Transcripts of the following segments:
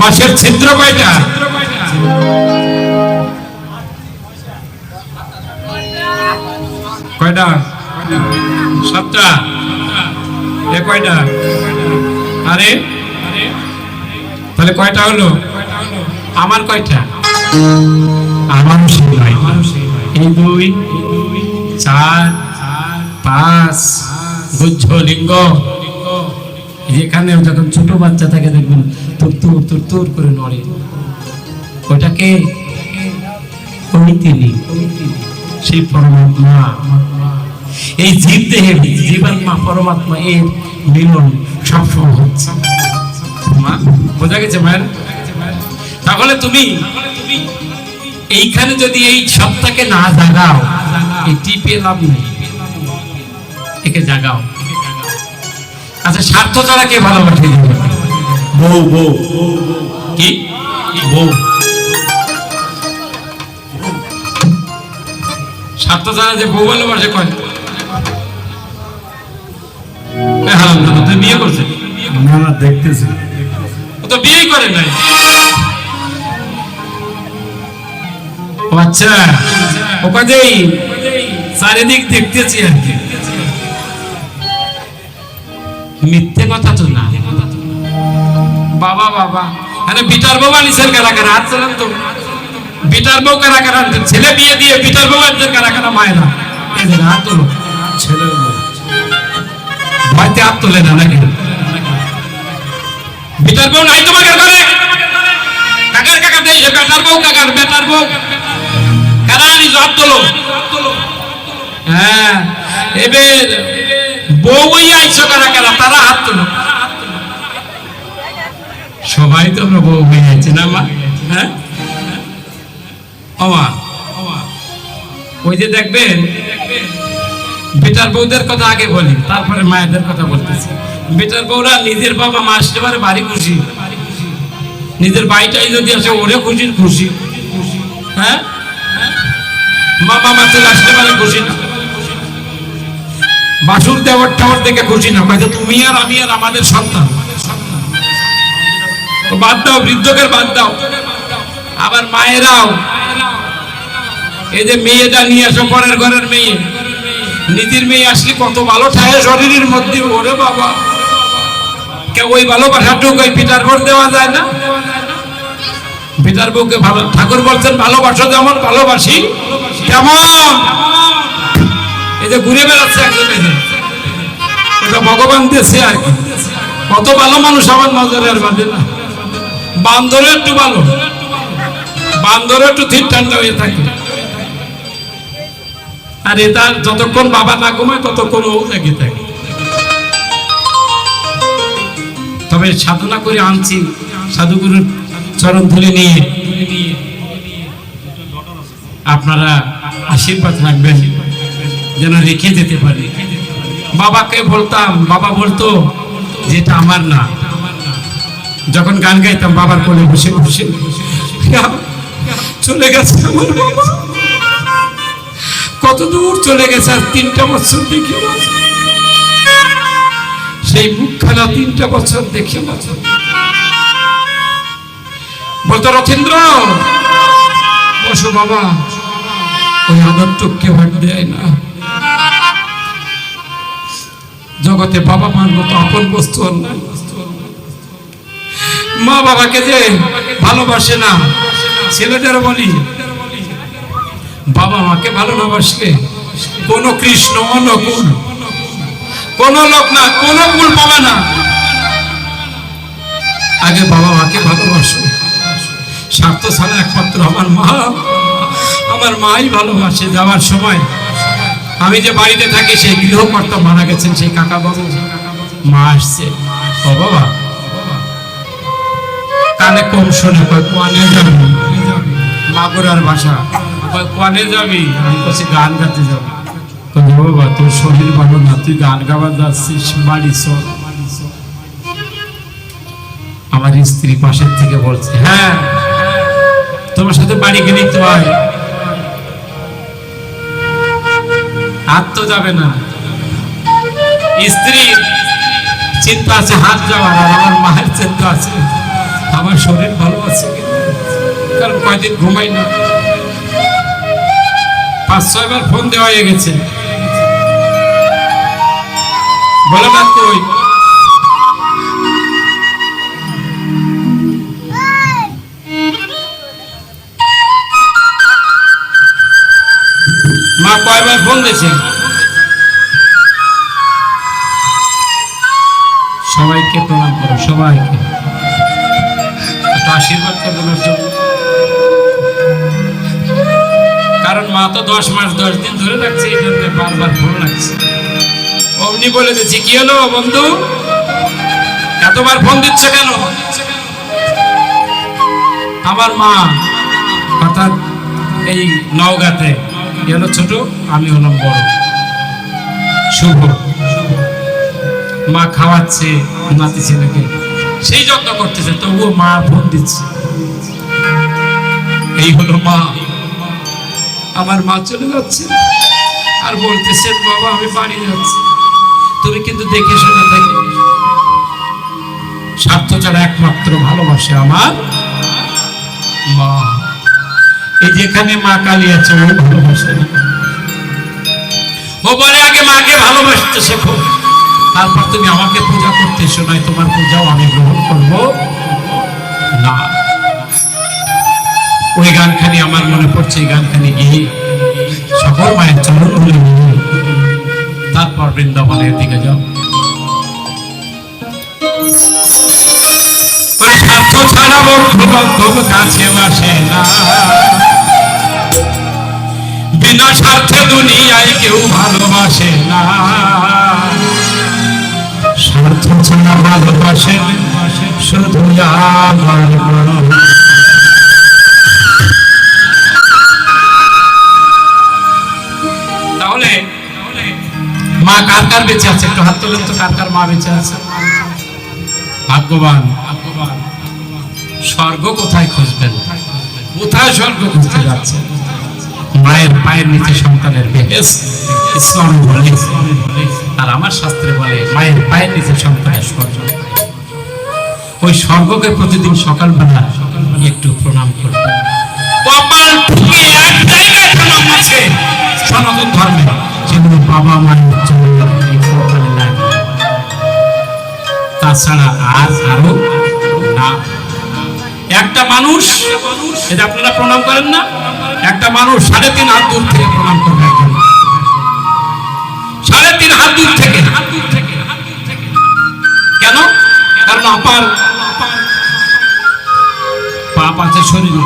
বাঁশের ছিদ্র কয়টা? কয়টা? সাতটা। এ কয়টা? আরে? তাহলে কয়টা হলো? আমার কয়টা? আমারও সেই নয়। এই দুই, চার, পাঁচ গুজ্জ লিঙ্গ। যেখানে যখন ছোট বাচ্চা থাকে দেখবেন তুর তুর তুর তুর করে নড়ে। ওটাকে সেই পরমাত্মা। এই জীব দেহের, জীবাত্মা, পরমাত্মা এর মিলন সবসময় হচ্ছে। বোঝা গেছে তাহলে তুমি এইখানে যদি এই সত্তাকে না জাগাও নেই। একে জাগাও। আচ্ছা স্বার্থ ছাড়া কে ভালোবাসে বউ বউ কি? বউ ছাড়া যে বউ ভালোবাসে কয়। হারামজাদা, তুই বিয়ে করছে। না না দেখতেছি। ও তো বিয়েই করে নাই। আচ্ছা ও কাজেই চারিদিক দেখতেছি আর কি। মিথ্যে কথা তো না। বাবা বাবা। আরে বিটার বউ আনিসের কারা হাত চালান তো। বিটার বউ কারা কারা? ছেলে বিয়ে দিয়ে বিটার বউ আনতেন কারা মায়েরা। যে হাত তোলো। ছেলে ভয়তে হাত তোলে না নাকি? বিটার বউ নাই কাকার কাকা দেই বেটার বউ, কাকার বেটার বউ। কারা আনি হাত তোলো। হ্যাঁ। এবার বউ আইছো কারা কারা? তারা হাত তোলো। সবাই তো আমরা বউ হয়ে যাচ্ছে না, মা? হ্যাঁ? ওই যে দেখবেন, বেটার বউদের কথা আগে বলি, তারপরে মায়েদের কথা বলতেছি। বেটার বউরা নিজের বাবা মা আসতে পারে বাড়ি খুশি। নিজের বাড়িটাই যদি আসে, ওরে খুশির খুশি। হ্যাঁ? মা মামা চলে আসতে পারে খুশি না। বাসুর দেওয়ার টাওয়ার দেখে খুশি না। তুমি আর আমি আর আমাদের সন্তান। বাদ দাও বৃদ্ধকের বাদ দাও। আবার মায়েরাও। এই যে মেয়েটা নিয়ে আসো পরের ঘরের মেয়ে। নিজের মেয়ে আসলে কত ভালো ঠায় শরীরের মধ্যে ওরে বাবা। কেউ ওই ভালোবাসাটুক ওই পিতার ভোট দেওয়া যায় না? পিতার বউকে ভালো ঠাকুর বলছেন ভালোবাসো যেমন ভালোবাসি কেমন এই যে ঘুরে বেড়াচ্ছে একজন যে। ভগবান দিয়েছে আর কি। কত ভালো মানুষ আমার নজরে আর বাঁধে না। বান্দরও একটু ভালো। বান্দরও একটু থির ঠান্ডা হয়ে থাকে। আর এটা যতক্ষণ বাবা না ঘুমায়, ততক্ষণ ও জাগিয়ে থাকে। তবে সাধনা করে আনছি, সাধুগুরুর চরণ ধরে নিয়ে। আপনারা আশীর্বাদ রাখবেন, যেন রেখে যেতে পারি। বাবাকে বলতাম, বাবা বলতো, যেটা আমার না যখন গান গাইতাম, বাবার কোলে বসে বসে চলে গেছে আমার বাবা কত দূর চলে গেছে, আর তিনটা বছর দেখি। সেই মুখখানা তিনটা বছর দেখি না। বলতো, রথীন্দ্র, বসো বাবা ওই আদরটুককে ভাগ দেয় না জগতে বাবা মার মতো আপন বস্তু আর নাই। মা বাবাকে যে ভালোবাসে না, ছেলেদের বলি, বাবা মাকে ভালো না বাসলে কোন কৃষ্ণ অনুকূল, কোন লোক না, কোন কুল পাবে না। আগে বাবা মাকে ভালোবাসো। স্বার্থ ছাড়া একমাত্র আমার মা। আমার মাই ভালোবাসে যাওয়ার সময়। আমি যে বাড়িতে থাকি, সেই গৃহকর্তা মারা গেছেন, সেই কাকা বাবু মা আসছে। ও বাবা কানে কম শোনে কয়, কোয়ানে যাবি? মাগুরার ভাষা। কয়, কোয়ানে যাবি? আমি বলছি গান গাইতে যাব। বাবা, তোর শরীর ভালো না, তুই গান যাচ্ছিস, বাড়ি আমার স্ত্রী পাশের থেকে বলছে হ্যাঁ তোমার সাথে বাড়ি গেলেই তো হয়। হাত তো যাবে না। স্ত্রী চিন্তা আছে, হাত যাওয়ার আর আমার মায়ের চিন্তা আছে। আমার শরীর ভালো আছে কারণ কয়দিন ঘুমাই না পাঁচ, ছয়বার ফোন দেওয়া হয়ে গেছে। বলে না তুই মা কয়বার ফোন দিয়েছে? সবাইকে প্রণাম করো, সবাইকে। আশীর্বাদ করবেন ওর জন্য কারণ মা তো দশ মাস, দশ দিন ধরে রাখছে এই জন্য বারবার ফোন রাখছে অমনি বলে দিচ্ছি কি হলো বন্ধু? এতবার ফোন দিচ্ছে কেন? আমার মা, অর্থাৎ এই নওগাঁতে এ ছোট? আমি হলাম বড়। শুভ। মা খাওয়াচ্ছে নাতি ছেলেকে। সেই যত্ন করতেছে, তবুও মা ফোন দিচ্ছে। এই হলো মা। আমার মা চলে যাচ্ছে আর বলতেছে বাবা, আমি বাড়ি যাচ্ছি। তুমি কিন্তু দেখে শুনে থাকি। স্বার্থ ছাড়া একমাত্র ভালোবাসে আমার মা। এই যেখানে মা কালী আছে ও ভালোবাসে। ও বলে, আগে মাকে ভালোবাসতে শেখো। তারপর তুমি আমাকে পূজা করতে এসো, নয় তোমার পূজাও আমি গ্রহণ করব। না। ওই গানখানি আমার মনে পড়ছে, এই গানখানি গিয়ে সকল মায়ের চরণ তারপর বৃন্দাবনের দিকে যাও। বিনা স্বার্থে দুনিয়ায় কেউ ভালোবাসে না। তাহলে মা কার কার বেঁচে আছে? একটু হাত তোলেন তো, কার কার মা বেঁচে আছে? ভাগ্যবান। স্বর্গ কোথায় খুঁজবেন? কোথায় স্বর্গ খুঁজতে যাচ্ছে মায়ের পায়ের নিচে সন্তানের বেহেস আর আমার শাস্ত্রে বলে, মায়ের পায়ের নিচে ওই স্বর্গকে প্রতিদিন সকালবেলা একটু প্রণাম সনাতন ধর্মে সেগুলো বাবা মায়ের তাছাড়া আর না। একটা মানুষ এটা আপনারা প্রণাম করেন না, একটা মানুষ সাড়ে তিন হাত দূর থেকে প্রণাম করবে একজন। হাত দূর থেকে। কেন? কারণ আপার পাপ আছে শরীরে।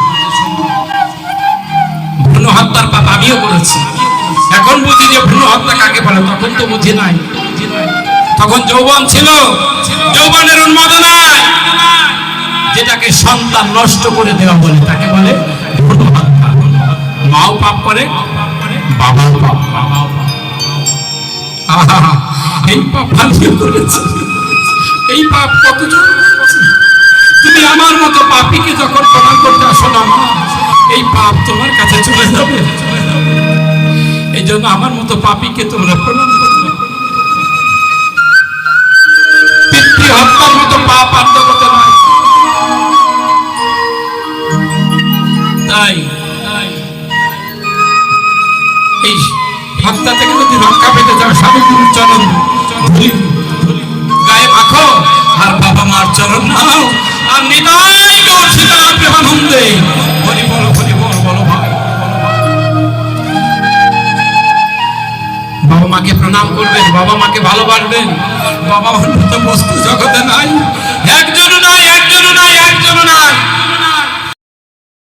ভ্রূণ হত্যার পাপ আমিও করেছি। এখন বুঝি যে ভ্রূণ হত্যা কাকে বলে, তখন তো বুঝি নাই। তখন যৌবন ছিল। যৌবনের উন্মাদনায় যেটাকে সন্তান নষ্ট করে দেওয়া বলে, তাকে বলে মাও পাপ করে, বাবাও পাপ বাবাও পাপ। এই পাপ করেছি। এই পাপ কতজন তুমি আমার মতো পাপিকে যখন প্রণাম করতে আসো না মা এই পাপ তোমার কাছে চলে যাবে। এই জন্য আমার মতো পাপিকে তোমরা প্রণাম করবে পিতৃ হত্যার মতো পাপ আর পেতে চাও স্বামী চরণ ধুলি আর বাবা নাও। আর নিতাই সীতারাম প্রেমানন্দে। হরি বল ভাই বাবা মাকে প্রণাম করবেন, বাবা মাকে ভালোবাসবেন। বাবা অন্য বস্তু জগতে নাই।